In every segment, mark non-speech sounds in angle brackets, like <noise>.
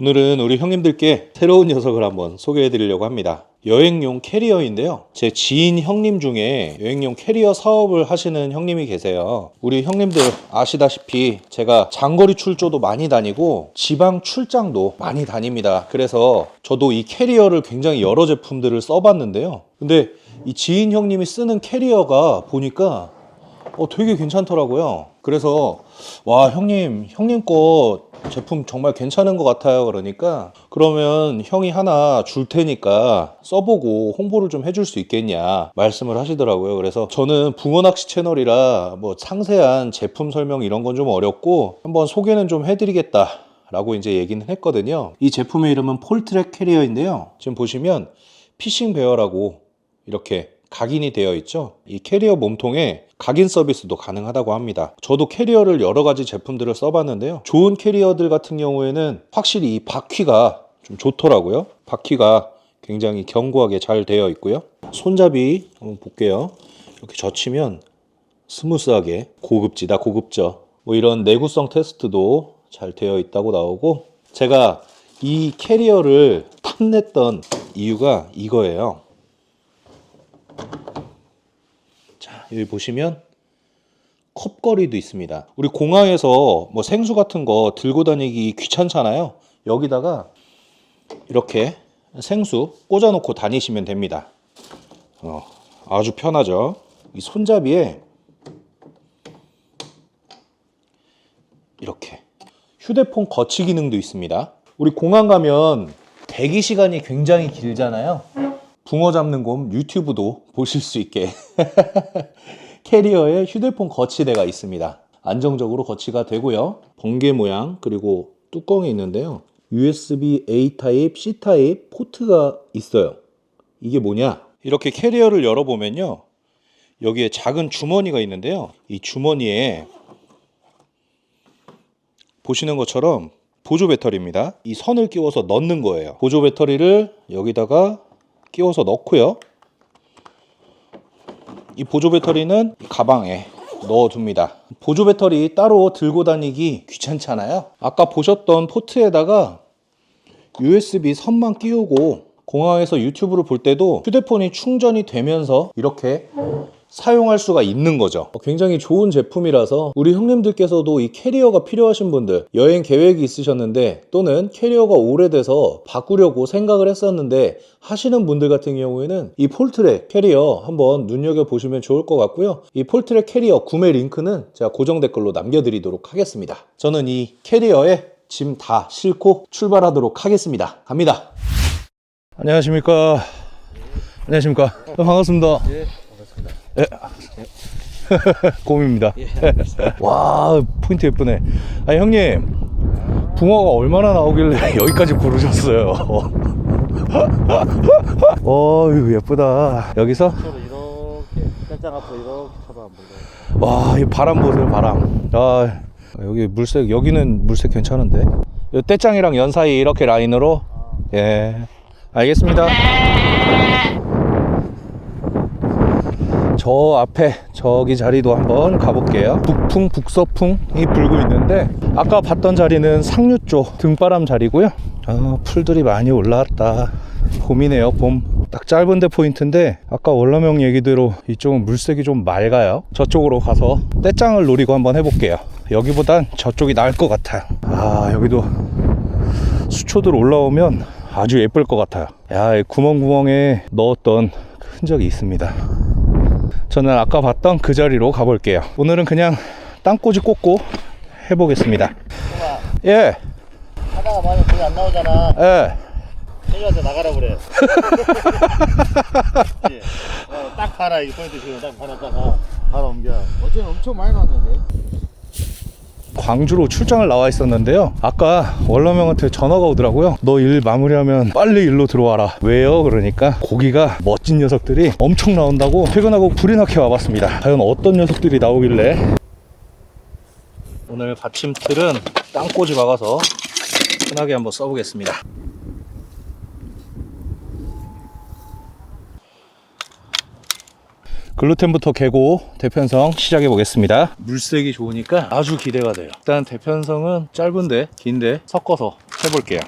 오늘은 우리 형님들께 새로운 녀석을 한번 소개해 드리려고 합니다. 여행용 캐리어인데요. 제 지인 형님 중에 여행용 캐리어 사업을 하시는 형님이 계세요. 우리 형님들 아시다시피 제가 장거리 출조도 많이 다니고 지방 출장도 많이 다닙니다. 그래서 저도 이 캐리어를 굉장히 여러 제품들을 써봤는데요. 근데 이 지인 형님이 쓰는 캐리어가 보니까 어, 되게 괜찮더라고요. 그래서 와 형님 형님 거 제품 정말 괜찮은 것 같아요. 그러니까 그러면 형이 하나 줄 테니까 써보고 홍보를 좀 해줄 수 있겠냐 말씀을 하시더라고요. 그래서 저는 붕어낚시 채널이라 뭐 상세한 제품 설명 이런 건 좀 어렵고 한번 소개는 좀 해드리겠다. 라고 이제 얘기는 했거든요. 이 제품의 이름은 폴트랙 캐리어인데요. 지금 보시면 피싱 베어라고 이렇게 각인이 되어 있죠. 이 캐리어 몸통에 각인 서비스도 가능하다고 합니다. 저도 캐리어를 여러 가지 제품들을 써봤는데요. 좋은 캐리어들 같은 경우에는 확실히 이 바퀴가 좀 좋더라고요. 바퀴가 굉장히 견고하게 잘 되어 있고요. 손잡이 한번 볼게요. 이렇게 젖히면 스무스하게 고급지다 고급져. 뭐 이런 내구성 테스트도 잘 되어 있다고 나오고 제가 이 캐리어를 탐냈던 이유가 이거예요. 자, 여기 보시면 컵걸이도 있습니다. 우리 공항에서 뭐 생수 같은 거 들고 다니기 귀찮잖아요. 여기다가 이렇게 생수 꽂아놓고 다니시면 됩니다. 어, 아주 편하죠. 이 손잡이에 이렇게 휴대폰 거치 기능도 있습니다. 우리 공항 가면 대기 시간이 굉장히 길잖아요. 붕어 잡는 곰 유튜브도 보실 수 있게 <laughs> 캐리어에 휴대폰 거치대가 있습니다. 안정적으로 거치가 되고요. 번개 모양 그리고 뚜껑이 있는데요. USB A 타입, C 타입 포트가 있어요. 이게 뭐냐? 이렇게 캐리어를 열어보면요. 여기에 작은 주머니가 있는데요. 이 주머니에 보시는 것처럼 보조 배터리입니다. 이 선을 끼워서 넣는 거예요. 보조 배터리를 여기다가 끼워서 넣고요. 이 보조 배터리는 이 가방에 넣어둡니다. 보조 배터리 따로 들고 다니기 귀찮잖아요. 아까 보셨던 포트에다가 USB 선만 끼우고 공항에서 유튜브를 볼 때도 휴대폰이 충전이 되면서 이렇게 사용할 수가 있는 거죠. 어, 굉장히 좋은 제품이라서 우리 형님들께서도 이 캐리어가 필요하신 분들, 여행 계획이 있으셨는데 또는 캐리어가 오래돼서 바꾸려고 생각을 했었는데 하시는 분들 같은 경우에는 이 폴트랙 캐리어 한번 눈여겨보시면 좋을 것 같고요. 이 폴트랙 캐리어 구매 링크는 제가 고정 댓글로 남겨드리도록 하겠습니다. 저는 이 캐리어에 짐 다 싣고 출발하도록 하겠습니다. 갑니다. 안녕하십니까. 안녕하십니까. 어, 반갑습니다. 예. <laughs> 곰입니다. <laughs> 와 포인트 예쁘네. 아 형님 붕어가 얼마나 나오길래 <laughs> 여기까지 부르셨어요. 어 이거 예쁘다. 여기서 서로 이렇게 살짝 앞으로 이렇게 쳐봐 안 볼래? 와이 바람 보세요 바람. 아 여기 물색 여기는 물색 괜찮은데. 이 떼짱이랑 연 사이 이렇게 라인으로 예 알겠습니다. 저 앞에 저기 자리도 한번 가볼게요. 북풍 북서풍이 불고 있는데 아까 봤던 자리는 상류 쪽 등바람 자리고요. 아, 풀들이 많이 올라왔다. 봄이네요. 봄. 딱 짧은데 포인트인데 아까 월남형 얘기대로 이쪽은 물색이 좀 맑아요. 저쪽으로 가서 떼짱을 노리고 한번 해볼게요. 여기보단 저쪽이 나을 것 같아요. 아 여기도 수초들 올라오면 아주 예쁠 것 같아요. 야, 이 구멍구멍에 넣었던 흔적이 있습니다. 저는 아까 봤던 그 자리로 가볼게요. 오늘은 그냥 땅꼬지 꽂고 해보겠습니다. 예, 하다가 만약 거기 안 나오잖아 예. 세이한테 나가라 그래 그치? <laughs> 어, 딱 봐라 이 포인트 지금 딱 봐놨다가 바로 옮겨 어제 엄청 많이 나왔는데 광주로 출장을 나와 있었는데요. 아까 월남형한테 전화가 오더라고요. 너 일 마무리하면 빨리 일로 들어와라. 왜요? 그러니까 고기가 멋진 녀석들이 엄청 나온다고 퇴근하고 불이 나게 와봤습니다. 과연 어떤 녀석들이 나오길래? 오늘 받침틀은 땅꼬지 박아서 편하게 한번 써보겠습니다. 글루텐부터 개고 대편성 시작해 보겠습니다. 물색이 좋으니까 아주 기대가 돼요. 일단 대편성은 짧은데 긴데 섞어서 해볼게요.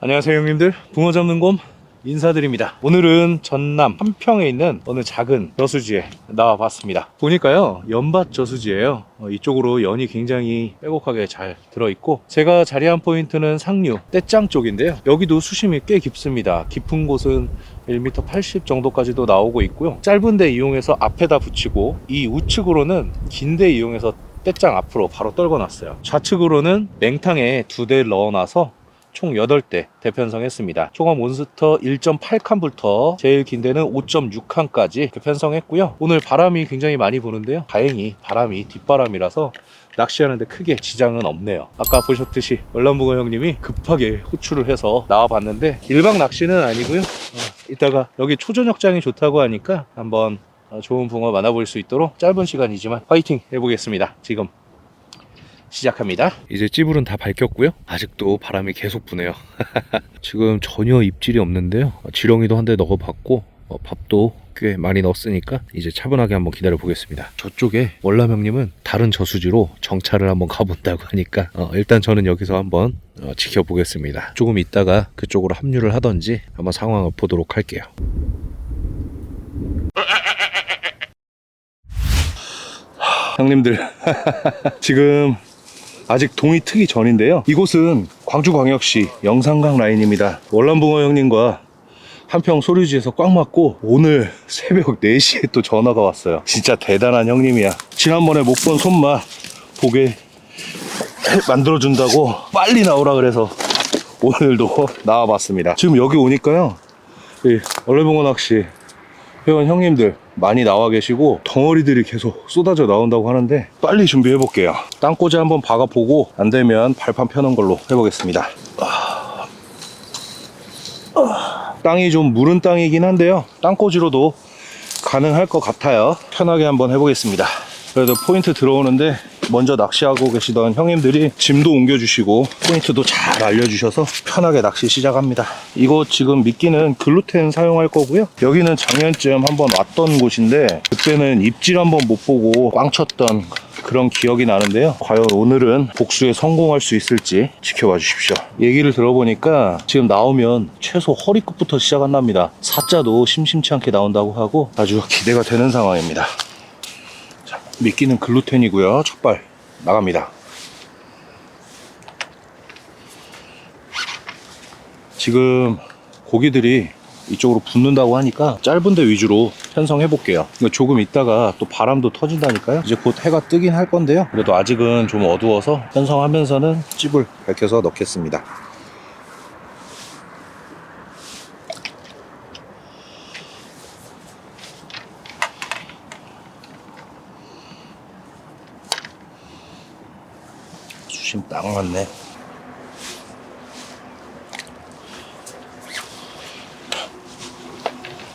안녕하세요 형님들. 붕어 잡는 곰 인사드립니다. 오늘은 전남 함평에 있는 어느 작은 저수지에 나와 봤습니다. 보니까요 연밭 저수지예요. 어, 이쪽으로 연이 굉장히 빼곡하게 잘 들어있고 제가 자리한 포인트는 상류 떼짱 쪽인데요. 여기도 수심이 꽤 깊습니다. 깊은 곳은 1m 80 정도까지도 나오고 있고요. 짧은 데 이용해서 앞에다 붙이고 이 우측으로는 긴 데 이용해서 떼짱 앞으로 바로 떨궈 놨어요. 좌측으로는 맹탕에 두 대를 넣어놔서 총 8대 대편성했습니다. 총합 몬스터 1.8칸부터 제일 긴 데는 5.6칸까지 편성했고요. 오늘 바람이 굉장히 많이 부는데요. 다행히 바람이 뒷바람이라서 낚시하는데 크게 지장은 없네요. 아까 보셨듯이 월남붕어 형님이 급하게 호출을 해서 나와봤는데 일박 낚시는 아니고요. 어, 이따가 여기 초저녁장이 좋다고 하니까 한번 어, 좋은 붕어 만나볼 수 있도록 짧은 시간이지만 화이팅 해보겠습니다. 지금 시작합니다. 이제 찌불은 다 밝혔고요. 아직도 바람이 계속 부네요. <laughs> 지금 전혀 입질이 없는데요. 어, 지렁이도 한 대 넣어봤고 어, 밥도 꽤 많이 넣었으니까 이제 차분하게 한번 기다려 보겠습니다. 저쪽에 월남형님은 다른 저수지로 정찰을 한번 가본다고 하니까 어, 일단 저는 여기서 한번 어, 지켜보겠습니다. 조금 있다가 그쪽으로 합류를 하던지 한번 상황을 보도록 할게요. 형님들 <laughs> 지금 아직 동이 트기 전인데요. 이곳은 광주광역시 영산강 라인입니다. 월남붕어 형님과 한평 소류지에서 꽉 맞고 오늘 새벽 <laughs> 4시에 또 전화가 왔어요. 진짜 대단한 형님이야. 지난번에 못 본 손맛 보게 <laughs> 만들어준다고 빨리 나오라 그래서 오늘도 나와봤습니다. 지금 여기 오니까요. 이 월남붕어 낚시 회원 형님들 많이 나와 계시고 덩어리들이 계속 쏟아져 나온다고 하는데 빨리 준비해 볼게요. 땅꼬지 한번 박아 보고 안 되면 발판 펴는 걸로 해보겠습니다. 땅이 좀 무른 땅이긴 한데요. 땅꼬지로도 가능할 것 같아요. 편하게 한번 해보겠습니다. 그래도 포인트 들어오는데 먼저 낚시하고 계시던 형님들이 짐도 옮겨주시고 포인트도 잘 알려주셔서 편하게 낚시 시작합니다. 이거 지금 미끼는 글루텐 사용할 거고요. 여기는 작년쯤 한번 왔던 곳인데 그때는 입질 한번 못 보고 꽝 쳤던 그런 기억이 나는데요. 과연 오늘은 복수에 성공할 수 있을지 지켜봐 주십시오. 얘기를 들어보니까 지금 나오면 최소 허리끝부터 시작한답니다. 사자도 심심치 않게 나온다고 하고 아주 기대가 되는 상황입니다. 자, 미끼는 글루텐이고요. 첫발 나갑니다. 지금 고기들이 이쪽으로 붙는다고 하니까 짧은 데 위주로 편성해 볼게요. 조금 있다가 또 바람도 터진다니까요. 이제 곧 해가 뜨긴 할 건데요. 그래도 아직은 좀 어두워서 편성하면서는 찝을 밝혀서 넣겠습니다. 수심 딱 맞네.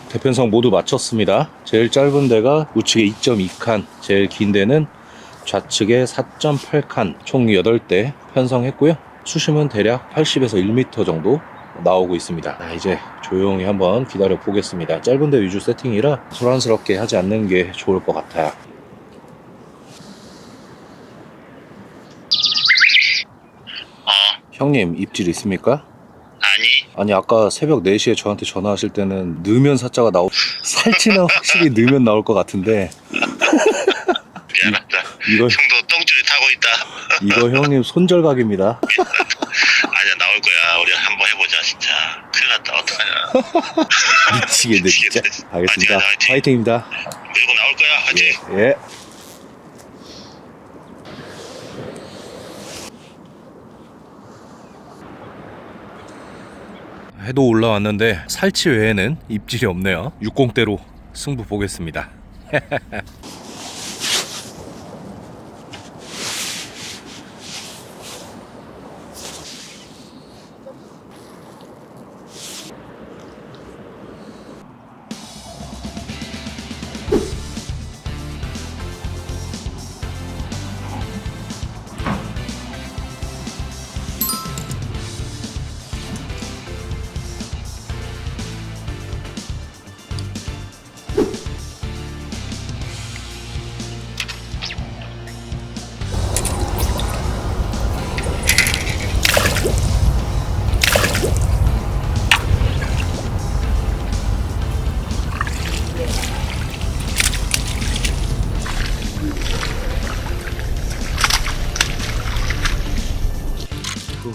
대편성 모두 마쳤습니다. 제일 짧은 데가 우측에 2.2칸, 제일 긴 데는 좌측에 4.8칸, 총 8대 편성했고요. 수심은 대략 80에서 1m 정도 나오고 있습니다. 자, 이제 조용히 한번 기다려 보겠습니다. 짧은 데 위주 세팅이라 소란스럽게 하지 않는 게 좋을 것 같아요. 형님 입질 있습니까? 아니. 아니 아까 새벽 4시에 저한테 전화하실 때는 넣으면 사자가 나오 <laughs> 살치는 확실히 넣으면 나올 것 같은데. 미안하다. 이거 형도 똥줄에 타고 있다. 이거 형님 손절각입니다. <laughs> 아니야 나올 거야. 우리 한번 해보자 진짜. 큰일 났다. 어떡하냐. <laughs> 미치겠네 진짜. 미치겠네. 알겠습니다. 화이팅, 화이팅. 파이팅입니다. 밀고 나올 거야. 화이팅. 예 해도 올라왔는데 살치 외에는 입질이 없네요. 60대로 승부 보겠습니다 <laughs>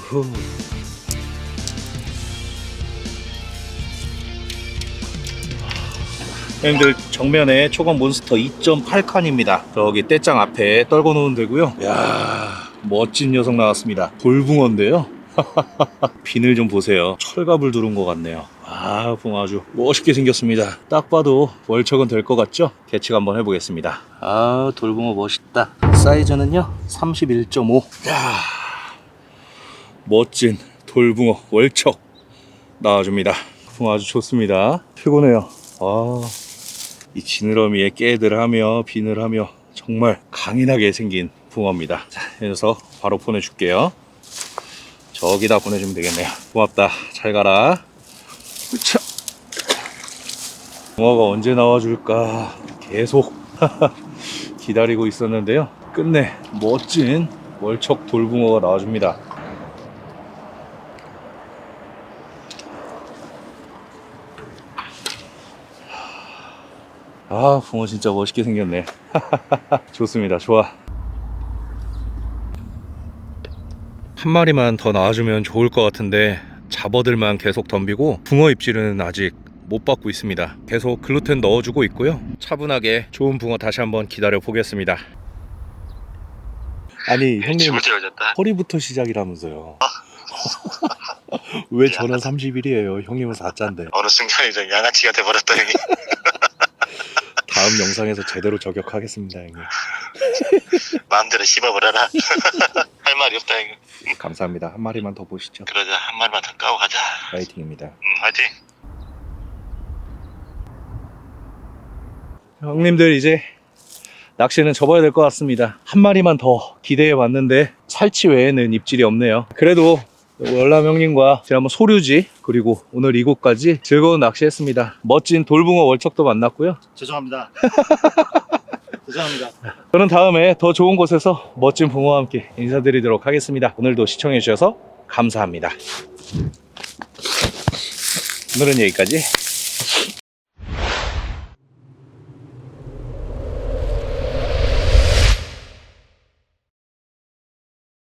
후. 형님들 정면에 초강 몬스터 2.8칸입니다. 저기 떼짱 앞에 떨궈 놓은 데고요. 야 멋진 녀석 나왔습니다. 돌붕어인데요. <laughs> 비늘 좀 보세요. 철갑을 두른 것 같네요. 아, 붕어 아주 멋있게 생겼습니다. 딱 봐도 월척은 될 것 같죠? 개측 한번 해보겠습니다. 아, 돌붕어 멋있다. 사이즈는요, 31.5. 야 멋진 돌붕어 월척 나와줍니다. 붕어 아주 좋습니다. 피곤해요. 아, 이 지느러미에 깨들 하며 비늘 하며 정말 강인하게 생긴 붕어입니다. 자, 이 녀석 바로 보내줄게요. 저기다 보내주면 되겠네요. 고맙다. 잘 가라. 으차. 붕어가 언제 나와줄까 계속 <laughs> 기다리고 있었는데요. 끝내 멋진 월척 돌붕어가 나와줍니다. 아, 붕어 진짜 멋있게 생겼네. <laughs> 좋습니다. 좋아. 한 마리만 더 나와주면 좋을 것 같은데 잡어들만 계속 덤비고 붕어 입질은 아직 못 받고 있습니다. 계속 글루텐 넣어주고 있고요. 차분하게 좋은 붕어 다시 한번 기다려 보겠습니다. 아니 형님. 허리부터 시작이라면서요. <laughs> 왜 저는 30일이에요? 형님은 4자인데. 어느 순간에 저 양아치가 돼버렸다 형이. 다음 영상에서 제대로 저격하겠습니다, 형님. <laughs> 마음대로 씹어버려라. <laughs> 할 말이 없다 형이. 감사합니다. 한 마리만 더 보시죠. 그러자 한 말만 더 까고 가자. 파이팅입니다. 음, 화이팅. 형님들 이제 낚시는 접어야 될 것 같습니다. 한 마리만 더 기대해 봤는데 살치 외에는 입질이 없네요. 그래도 월남 형님과 지난번 소류지 그리고 오늘 이곳까지 즐거운 낚시했습니다. 멋진 돌붕어 월척도 만났고요. <laughs> 죄송합니다. <laughs> 죄송합니다. 저는 다음에 더 좋은 곳에서 멋진 붕어와 함께 인사드리도록 하겠습니다. 오늘도 시청해 주셔서 감사합니다. 오늘은 여기까지.